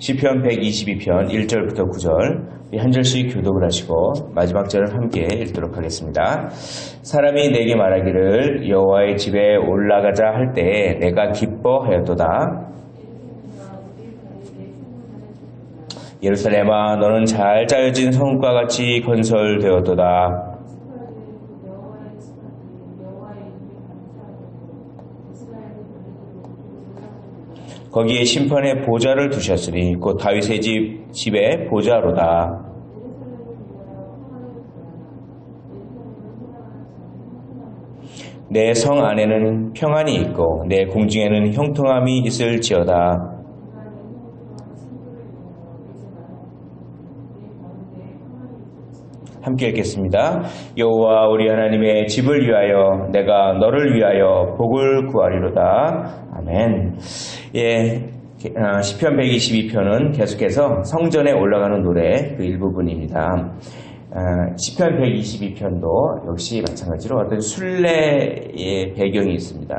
시편 122편 1절부터 9절 한 절씩 교독을 하시고 마지막 절을 함께 읽도록 하겠습니다. 사람이 내게 말하기를 여호와의 집에 올라가자 할 때 내가 기뻐하였도다. 예루살렘아 너는 잘 짜여진 성과 같이 건설되었도다. 거기에 심판의 보좌를 두셨으니 곧 다윗의 집 집의 보좌로다. 내 성 안에는 평안이 있고 내 궁중에는 형통함이 있을지어다. 함께 읽겠습니다. 여호와 우리 하나님의 집을 위하여 내가 너를 위하여 복을 구하리로다. 아멘. 예, 아, 시편 122편은 계속해서 성전에 올라가는 노래 그 일부분입니다. 아, 시편 122편도 역시 마찬가지로 어떤 순례의 배경이 있습니다.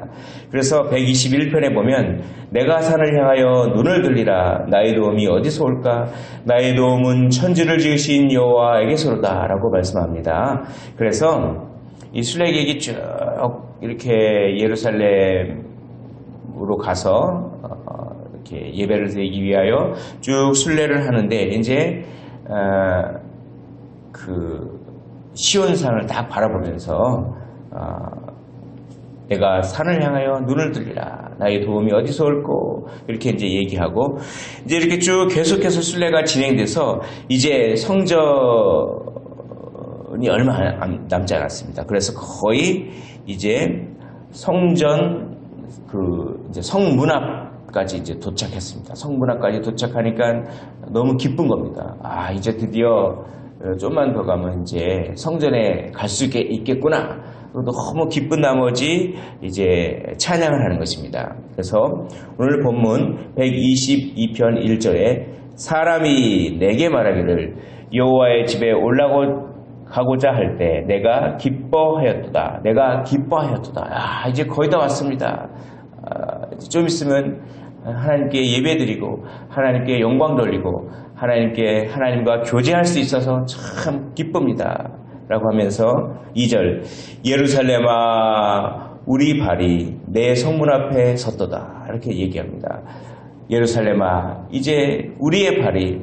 그래서 121편에 보면 내가 산을 향하여 눈을 들리라 나의 도움이 어디서 올까 나의 도움은 천지를 지으신 여호와에게서로다라고 말씀합니다. 그래서 이 순례객이 쭉 이렇게 예루살렘 으로 가서 어, 이렇게 예배를 드리기 위하여 쭉 순례를 하는데 이제 어, 그 시온산을 딱 바라보면서 어, 내가 산을 향하여 눈을 들리라 나의 도움이 어디서 올고 이렇게 이제 얘기하고 이제 이렇게 쭉 계속해서 순례가 진행돼서 이제 성전이 얼마 안- 남지 않았습니다. 그래서 거의 이제 성전 그 이제 성문 앞까지 이제 도착했습니다. 성문 앞까지 도착하니까 너무 기쁜 겁니다. 아 이제 드디어 어, 좀만 더 가면 이제 성전에 갈 수 있겠구나. 너무 기쁜 나머지 이제 찬양을 하는 것입니다. 그래서 오늘 본문 122편 1절에 사람이 내게 말하기를 여호와의 집에 올라고 가고자 할 때 내가 기뻐하였도다. 내가 기뻐하였도다. 아, 이제 거의 다 왔습니다. 좀 있으면 하나님께 예배드리고 하나님께 영광 돌리고 하나님께 하나님과 교제할 수 있어서 참 기쁩니다. 라고 하면서 2절 예루살렘아 우리 발이 내 성문 앞에 섰도다. 이렇게 얘기합니다. 예루살렘아 이제 우리의 발이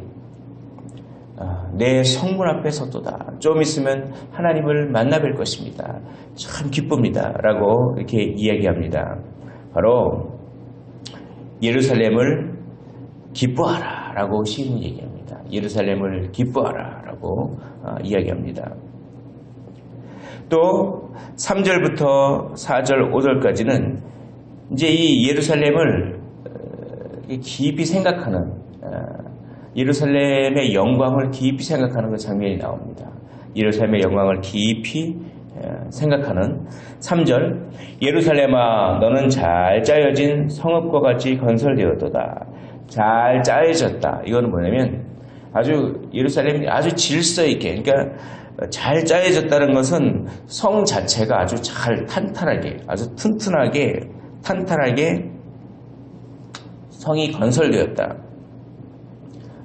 아, 내 성문 앞에 섰도다. 좀 있으면 하나님을 만나뵐 것입니다. 참 기쁩니다. 라고 이렇게 이야기합니다. 바로 예루살렘을 기뻐하라 라고 시인 얘기합니다. 예루살렘을 기뻐하라 라고 아, 이야기합니다. 또 3절부터 4절, 5절까지는 이제 이 예루살렘을 어, 깊이 생각하는 어, 예루살렘의 영광을 깊이 생각하는 그 장면이 나옵니다. 예루살렘의 영광을 깊이 어, 생각하는 3절 예루살렘아 너는 잘 짜여진 성읍과 같이 건설되었도다. 잘 짜여졌다. 이거는 뭐냐면 아주 예루살렘이 아주 질서 있게 그러니까 잘 짜여졌다는 것은 성 자체가 아주 잘 탄탄하게 아주 튼튼하게 탄탄하게 성이 건설되었다.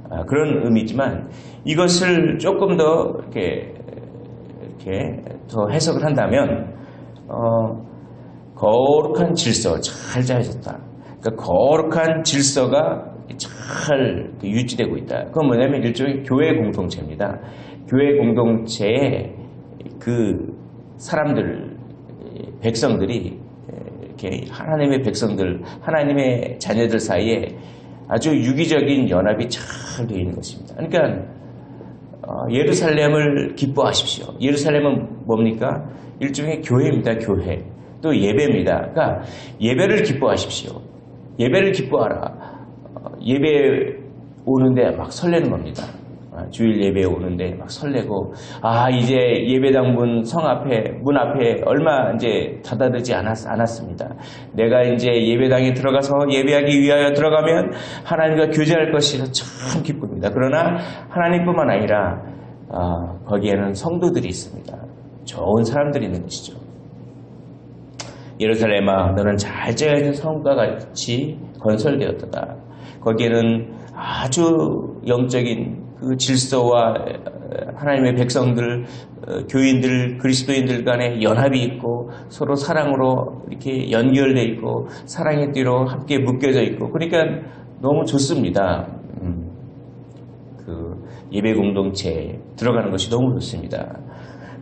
아, 그런 의미지만 이것을 조금 더 이렇게 이렇게 더 해석을 한다면 어, 거룩한 질서 잘 짜여졌다. 그러니까 거룩한 질서가 잘 유지되고 있다. 그건 뭐냐면 일종의 교회 공동체입니다. 교회 공동체에 그 사람들 백성들이 이렇게 하나님의 백성들, 하나님의 자녀들 사이에 아주 유기적인 연합이 잘 되어 있는 것입니다. 그러니까 어, 예루살렘을 기뻐하십시오. 예루살렘은 뭡니까? 일종의 교회입니다. 교회. 또 예배입니다. 그러니까 예배를 기뻐하십시오. 예배를 기뻐하라. 어, 예배 오는데 막 설레는 겁니다. 아, 주일 예배에 오는데 막 설레고 아 이제 예배당 문 성 앞에 문 앞에 얼마 이제 닫아두지 않았, 않았습니다. 내가 이제 예배당에 들어가서 예배하기 위하여 들어가면 하나님과 교제할 것이 참 기쁩니다. 그러나 하나님뿐만 아니라 아, 거기에는 성도들이 있습니다. 좋은 사람들이 있는 것이죠. 예루살렘아 너는 잘 짜여진 성과 같이 건설되었다. 거기에는 아주 영적인 그 질서와 하나님의 백성들, 어, 교인들, 그리스도인들 간의 연합이 있고 서로 사랑으로 이렇게 연결돼 있고 사랑의 띠로 함께 묶여져 있고 그러니까 너무 좋습니다. 음, 그 예배 공동체에 들어가는 것이 너무 좋습니다.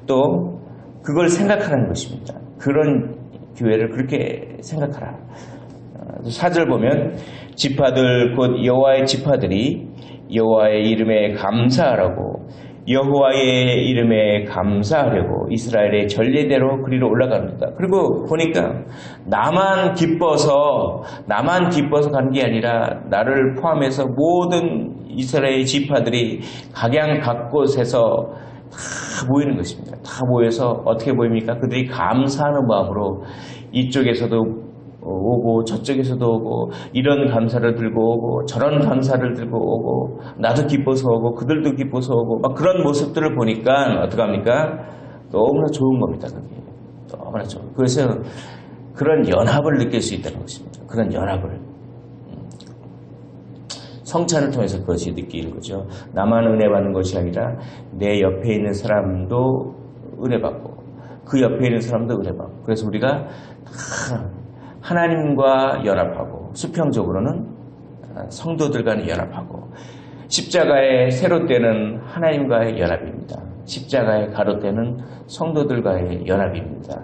또 그걸 생각하는 것입니다. 그런 교회를 그렇게 생각하라. 어, 사절 보면 지파들 곧 여호와의 지파들이 여호와의 이름에 감사하라고 여호와의 이름에 감사하려고 이스라엘의 전례대로 그리로 올라갑니다. 그리고 보니까 나만 기뻐서 나만 기뻐서 간 게 아니라 나를 포함해서 모든 이스라엘 지파들이 각양 각곳에서 다 모이는 것입니다. 다 모여서 어떻게 보입니까? 그들이 감사하는 마음으로 이쪽에서도 오고 저쪽에서도 오고 이런 감사를 들고 오고 저런 감사를 들고 오고 나도 기뻐서 오고 그들도 기뻐서 오고 막 그런 모습들을 보니까 어떡합니까? 너무나 좋은 겁니다. 그게 너무나 좋은. 그래서 그런 연합을 느낄 수 있다는 것입니다. 그런 연합을. 성찬을 통해서 그것이 느끼는 거죠. 나만 은혜 받는 것이 아니라 내 옆에 있는 사람도 은혜 받고 그 옆에 있는 사람도 은혜 받고 그래서 우리가 다 하나님과 연합하고 수평적으로는 성도들 간에 연합하고 십자가의 세로때는 하나님과의 연합입니다. 십자가의 가로때는 성도들과의 연합입니다.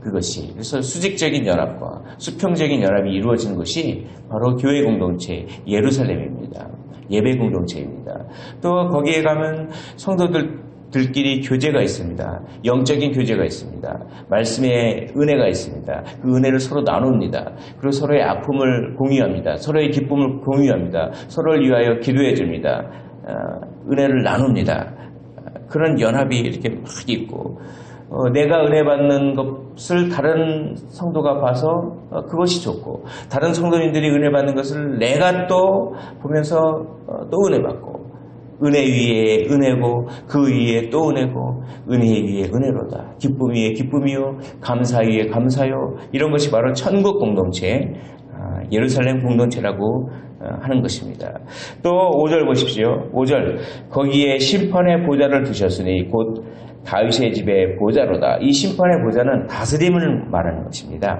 그것이 그래서 수직적인 연합과 수평적인 연합이 이루어지는 것이 바로 교회 공동체 예루살렘입니다. 예배 공동체입니다. 또 거기에 가면 성도들 끼리 교제가 있습니다. 영적인 교제가 있습니다. 말씀의 은혜가 있습니다. 그 은혜를 서로 나눕니다. 그리고 서로의 아픔을 공유합니다. 서로의 기쁨을 공유합니다. 서로를 위하여 기도해 줍니다. 은혜를 나눕니다. 그런 연합이 이렇게 막 있고 어, 내가 은혜 받는 것을 다른 성도가 봐서 어, 그것이 좋고 다른 성도님들이 은혜 받는 것을 내가 또 보면서 어, 또 은혜 받고 은혜 위에 은혜고 그 위에 또 은혜고 은혜 위에 은혜로다 기쁨 위에 기쁨이요 감사 위에 감사요 이런 것이 바로 천국 공동체 아, 예루살렘 공동체라고 하는 것입니다. 또 5절 보십시오. 5절 거기에 심판의 보좌를 두셨으니 곧 다윗의 집의 보좌로다. 이 심판의 보좌는 다스림을 말하는 것입니다.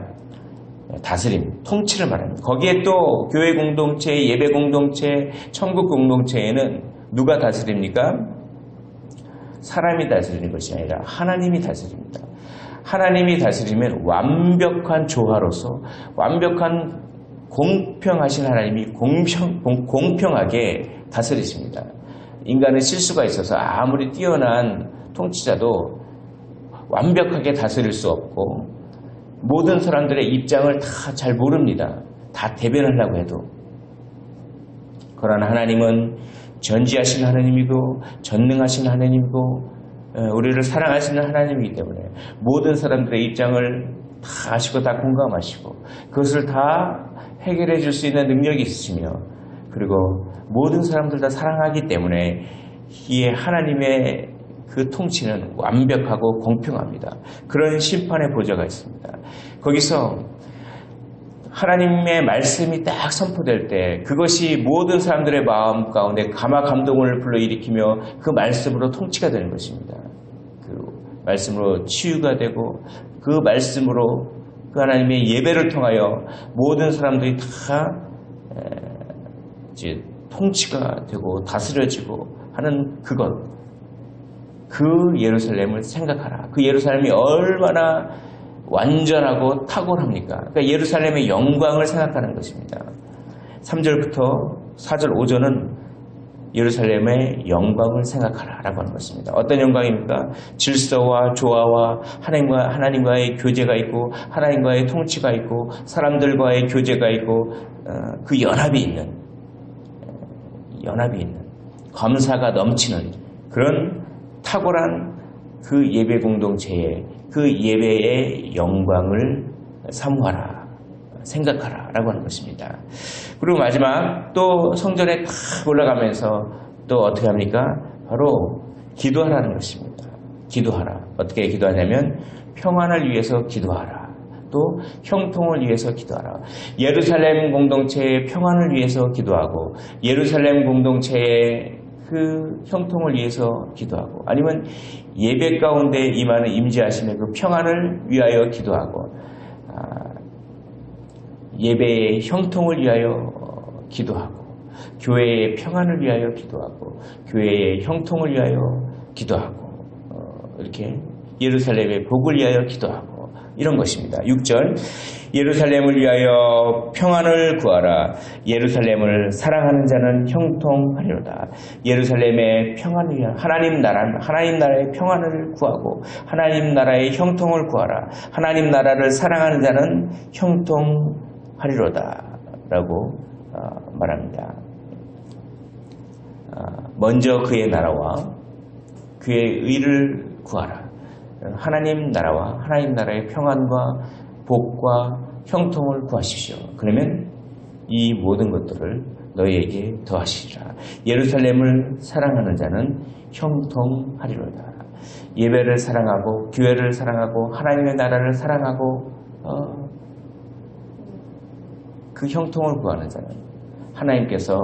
다스림, 통치를 말합니다. 거기에 또 교회 공동체, 예배 공동체, 천국 공동체에는 누가 다스립니까? 사람이 다스리는 것이 아니라 하나님이 다스립니다. 하나님이 다스리면 완벽한 조화로서 완벽한 공평하신 하나님이 공평, 공평하게 다스리십니다. 인간의 실수가 있어서 아무리 뛰어난 통치자도 완벽하게 다스릴 수 없고 모든 사람들의 입장을 다 잘 모릅니다. 다 대변하려고 해도. 그러나 하나님은 전지하신 하나님이고 전능하신 하나님이고 우리를 사랑하시는 하나님이기 때문에 모든 사람들의 입장을 다 아시고 다 공감하시고 그것을 다 해결해 줄 수 있는 능력이 있으시며 그리고 모든 사람들 다 사랑하기 때문에 이에 하나님의 그 통치는 완벽하고 공평합니다. 그런 심판의 보좌가 있습니다. 거기서 하나님의 말씀이 딱 선포될 때 그것이 모든 사람들의 마음 가운데 감화 감동을 불러일으키며 그 말씀으로 통치가 되는 것입니다. 그 말씀으로 치유가 되고 그 말씀으로 그 하나님의 예배를 통하여 모든 사람들이 다 이제 통치가 되고 다스려지고 하는 그것 그 예루살렘을 생각하라. 그 예루살렘이 얼마나 완전하고 탁월합니까? 그러니까 예루살렘의 영광을 생각하는 것입니다. 3절부터 4절 5절은 예루살렘의 영광을 생각하라 라고 하는 것입니다. 어떤 영광입니까? 질서와 조화와 하나님과, 하나님과의 교제가 있고 하나님과의 통치가 있고 사람들과의 교제가 있고 어, 그 연합이 있는 연합이 있는 감사가 넘치는 그런 탁월한 그 예배 공동체의 그 예배의 영광을 사모하라, 생각하라 라고 하는 것입니다. 그리고 마지막 또 성전에 탁 올라가면서 또 어떻게 합니까? 바로 기도하라는 것입니다. 기도하라. 어떻게 기도하냐면 평안을 위해서 기도하라. 또 형통을 위해서 기도하라. 예루살렘 공동체의 평안을 위해서 기도하고 예루살렘 공동체의 그 형통을 위해서 기도하고 아니면 예배 가운데 임하는 임재하심의 그 평안을 위하여 기도하고 아, 예배의 형통을 위하여 기도하고 교회의 평안을 위하여 기도하고 교회의 형통을 위하여 기도하고 어, 이렇게 예루살렘의 복을 위하여 기도하고 이런 것입니다. 6절 예루살렘을 위하여 평안을 구하라 예루살렘을 사랑하는 자는 형통하리로다 예루살렘의 평안을 위하여 하나님 나라 하나님 나라의 평안을 구하고 하나님 나라의 형통을 구하라 하나님 나라를 사랑하는 자는 형통하리로다라고 어, 말합니다. 어, 먼저 그의 나라와 그의 의를 구하라. 하나님 나라와 하나님 나라의 평안과 복과 형통을 구하십시오. 그러면 이 모든 것들을 너희에게 더하시리라. 예루살렘을 사랑하는 자는 형통하리로다. 예배를 사랑하고 교회를 사랑하고 하나님의 나라를 사랑하고 어, 그 형통을 구하는 자는 하나님께서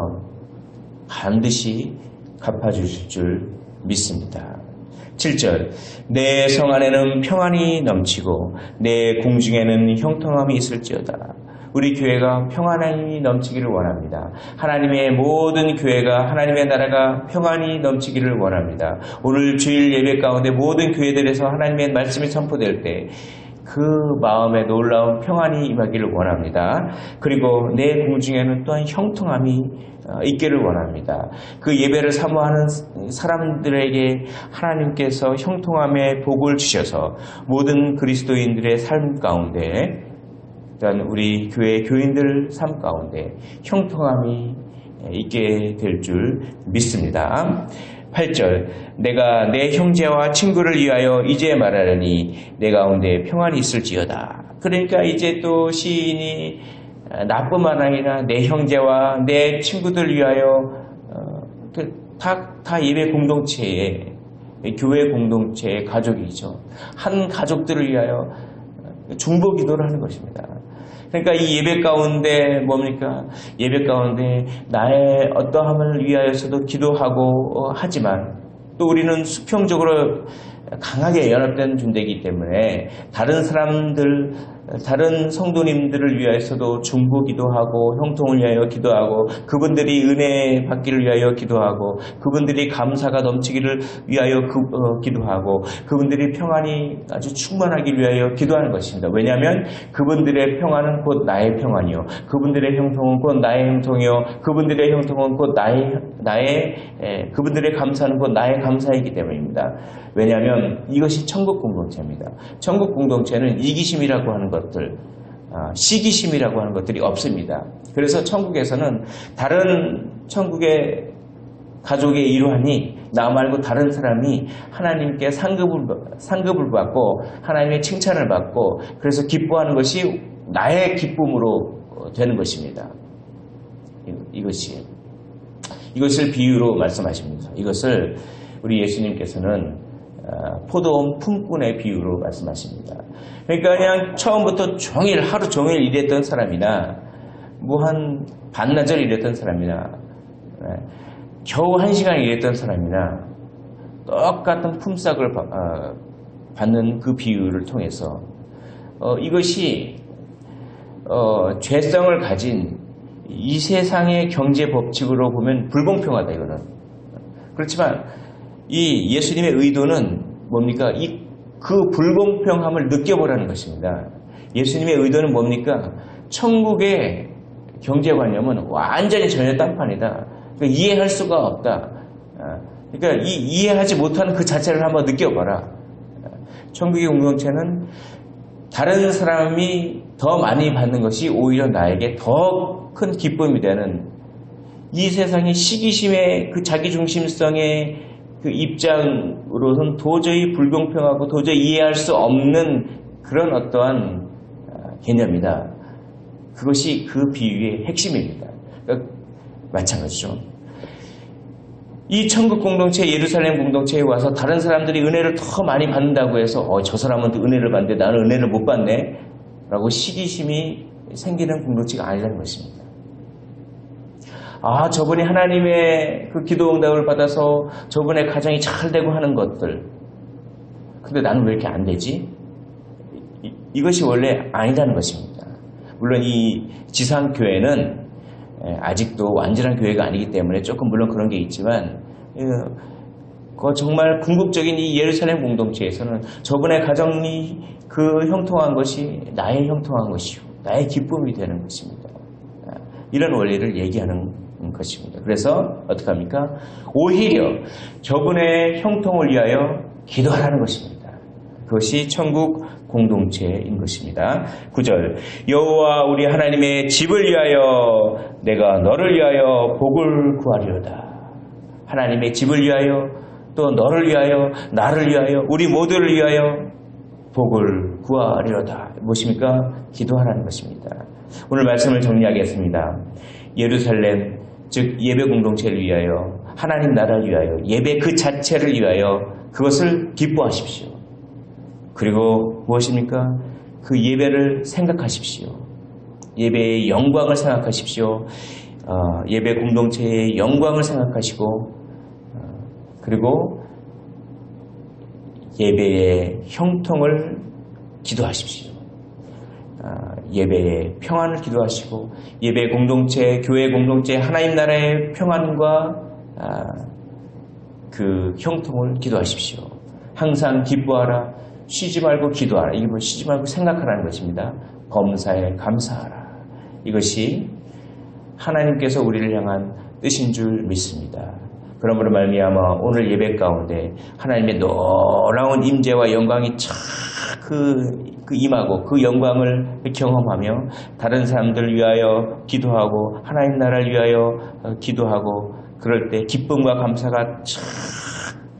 반드시 갚아주실 줄 믿습니다. 7절 내 성 안에는 평안이 넘치고 내 궁중에는 형통함이 있을지어다. 우리 교회가 평안이 넘치기를 원합니다. 하나님의 모든 교회가 하나님의 나라가 평안이 넘치기를 원합니다. 오늘 주일 예배 가운데 모든 교회들에서 하나님의 말씀이 선포될 때그 마음에 놀라운 평안이 임하기를 원합니다. 그리고 내 궁중에는 또한 형통함이 어, 있기를 원합니다. 그 예배를 사모하는 사람들에게 하나님께서 형통함의 복을 주셔서 모든 그리스도인들의 삶 가운데 또한 우리 교회 교인들 삶 가운데 형통함이 있게 될 줄 믿습니다. 8절 내가 내 형제와 친구를 위하여 이제 말하려니 내 가운데 평안이 있을지어다. 그러니까 이제 또 시인이 나뿐만 아니라 내 형제와 내 친구들 위하여 다, 다 예배 공동체에 교회 공동체의 가족이죠. 한 가족들을 위하여 중보 기도를 하는 것입니다. 그러니까 이 예배 가운데 뭡니까? 예배 가운데 나의 어떠함을 위하여서도 기도하고 하지만 또 우리는 수평적으로 강하게 연합된 존재이기 때문에 다른 사람들 다른 성도님들을 위하여서도 중보 기도하고 형통을 위하여 기도하고 그분들이 은혜 받기를 위하여 기도하고 그분들이 감사가 넘치기를 위하여 그, 어, 기도하고 그분들이 평안이 아주 충만하기 위하여 기도하는 것입니다. 왜냐하면 그분들의 평안은 곧 나의 평안이요. 그분들의 형통은 곧 나의 형통이요. 그분들의 형통은 곧 나의 나의 에, 그분들의 감사는 곧 나의 감사이기 때문입니다. 왜냐하면 이것이 천국 공동체입니다. 천국 공동체는 이기심이라고 하는 것 들, 아, 시기심이라고 하는 것들이 없습니다. 그래서 천국에서는 다른 천국의 가족의 일환이 나 말고 다른 사람이 하나님께 상급을, 상급을 받고 하나님의 칭찬을 받고 그래서 기뻐하는 것이 나의 기쁨으로 되는 것입니다. 이것이. 이것을 비유로 말씀하십니다. 이것을 우리 예수님께서는 어, 포도원 품꾼의 비유로 말씀하십니다. 그러니까 그냥 처음부터 종일 하루 종일 일했던 사람이나 뭐 한 반나절 일했던 사람이나 네, 겨우 한 시간 일했던 사람이나 똑같은 품삯을 어, 받는 그 비유를 통해서 어, 이것이 죄성을 가진 이 세상의 경제 법칙으로 보면 불공평하다 이거는 그렇지만 이 예수님의 의도는 뭡니까? 이 그 불공평함을 느껴보라는 것입니다. 예수님의 의도는 뭡니까? 천국의 경제관념은 완전히 전혀 딴판이다. 그러니까 이해할 수가 없다. 아, 그러니까 이, 이해하지 못하는 그 자체를 한번 느껴봐라. 천국의 공동체는 다른 사람이 더 많이 받는 것이 오히려 나에게 더 큰 기쁨이 되는 이 세상의 시기심의 그 자기중심성의 그 입장으로는 도저히 불공평하고 도저히 이해할 수 없는 그런 어떠한 아, 개념이다. 그것이 그 비유의 핵심입니다. 그러니까 마찬가지죠. 이 천국 공동체, 예루살렘 공동체에 와서 다른 사람들이 은혜를 더 많이 받는다고 해서 어, 저 사람은 은혜를 받는데 나는 은혜를 못 받네. 라고 시기심이 생기는 공동체가 아니라는 것입니다. 아, 저분이 하나님의 그 기도 응답을 받아서 저분의 가정이 잘 되고 하는 것들. 근데 나는 왜 이렇게 안 되지? 이, 이것이 원래 아니라는 것입니다. 물론 이 지상교회는 에, 아직도 완전한 교회가 아니기 때문에 조금 물론 그런 게 있지만 에, 그 정말 궁극적인 이 예루살렘 공동체에서는 저분의 가정이 그 형통한 것이 나의 형통한 것이요 나의 기쁨이 되는 것입니다. 아, 이런 원리를 얘기하는 것입니다. 그래서 어떻게 합니까? 오히려 저분의 형통을 위하여 기도하라는 것입니다. 그것이 천국 공동체인 것입니다. 9절 여호와 우리 하나님의 집을 위하여 내가 너를 위하여 복을 구하리로다. 하나님의 집을 위하여 또 너를 위하여 나를 위하여 우리 모두를 위하여 복을 구하리로다. 무엇입니까? 기도하라는 것입니다. 오늘 말씀을 정리하겠습니다. 예루살렘 즉 예배 공동체를 위하여 하나님 나라를 위하여 예배 그 자체를 위하여 그것을 기뻐하십시오. 그리고 무엇입니까? 그 예배를 생각하십시오. 예배의 영광을 생각하십시오. 어, 예배 공동체의 영광을 생각하시고 어, 그리고 예배의 형통을 기도하십시오. 아, 예배의 평안을 기도하시고 예배 공동체, 교회 공동체, 하나님 나라의 평안과 아, 그 형통을 기도하십시오. 항상 기뻐하라, 쉬지 말고 기도하라. 이게 뭐 쉬지 말고 생각하라는 것입니다. 범사에 감사하라. 이것이 하나님께서 우리를 향한 뜻인 줄 믿습니다. 그러므로 말미암아 오늘 예배 가운데 하나님의 놀라운 임재와 영광이 착그 그 임하고 그 영광을 경험하며 다른 사람들 위하여 기도하고 하나님 나라를 위하여 어, 기도하고 그럴 때 기쁨과 감사가 착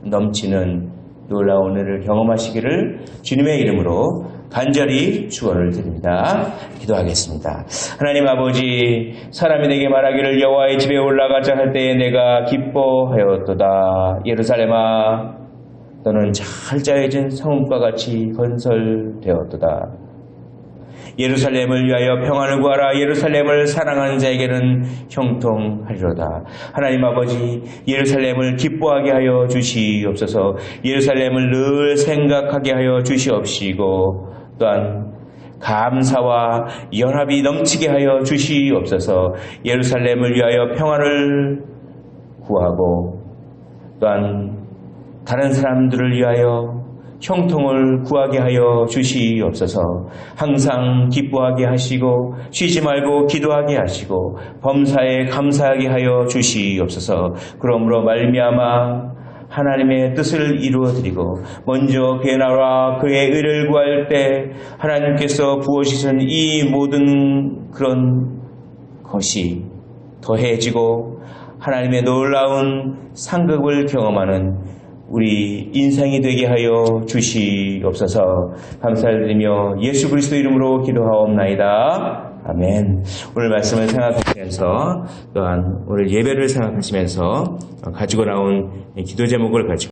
넘치는 놀라운 은혜를 경험하시기를 주님의 이름으로 간절히 축원을 드립니다. 기도하겠습니다. 하나님 아버지 사람이 내게 말하기를 여호와의 집에 올라가자 할 때에 내가 기뻐하였도다. 예루살렘아 너는 잘 짜여진 성읍과 같이 건설되었도다. 예루살렘을 위하여 평안을 구하라. 예루살렘을 사랑하는 자에게는 형통하리로다. 하나님 아버지, 예루살렘을 기뻐하게 하여 주시옵소서. 예루살렘을 늘 생각하게 하여 주시옵시고, 또한 감사와 연합이 넘치게 하여 주시옵소서. 예루살렘을 위하여 평안을 구하고, 또한 다른 사람들을 위하여 형통을 구하게 하여 주시옵소서. 항상 기뻐하게 하시고 쉬지 말고 기도하게 하시고 범사에 감사하게 하여 주시옵소서. 그러므로 말미암아 하나님의 뜻을 이루어 드리고 먼저 그의 나라 그의 의를 구할 때 하나님께서 부어주신 이 모든 그런 것이 더해지고 하나님의 놀라운 상급을 경험하는 우리 인생이 되게 하여 주시옵소서 감사를 드리며 예수 그리스도 이름으로 기도하옵나이다. 아멘. 오늘 말씀을 생각하시면서 또한 오늘 예배를 생각하시면서 가지고 나온 기도 제목을 가지고